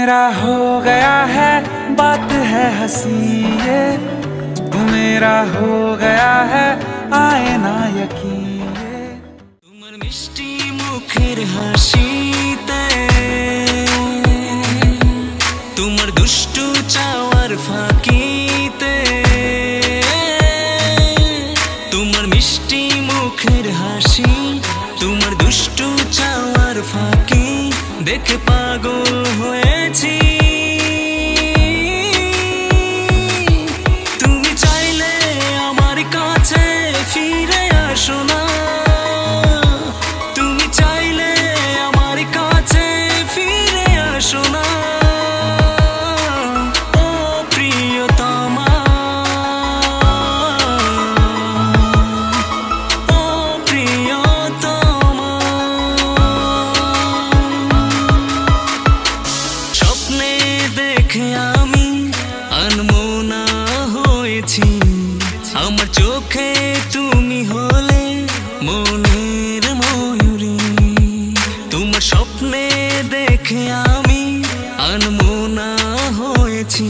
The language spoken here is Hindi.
मेरा हो गया है, बात है हसी ये। तू मेरा हो गया है, आए ना यकीन तुमर मिष्टी, मुखर ते। तुम दुष्टु चावर फाकी तुमर मिष्टी, मुखर हसी तुम्हार दुष्टु चावर फाकी। देख पागल हुए তুমি চাইলে আমার কাছে ফিরে দেখে আমি আনমোনা হয়েছি। আমার চোখে তুমি হলে মনের ময়ূরী। তোমার স্বপ্নে দেখে আমি আনমোনা হয়েছি।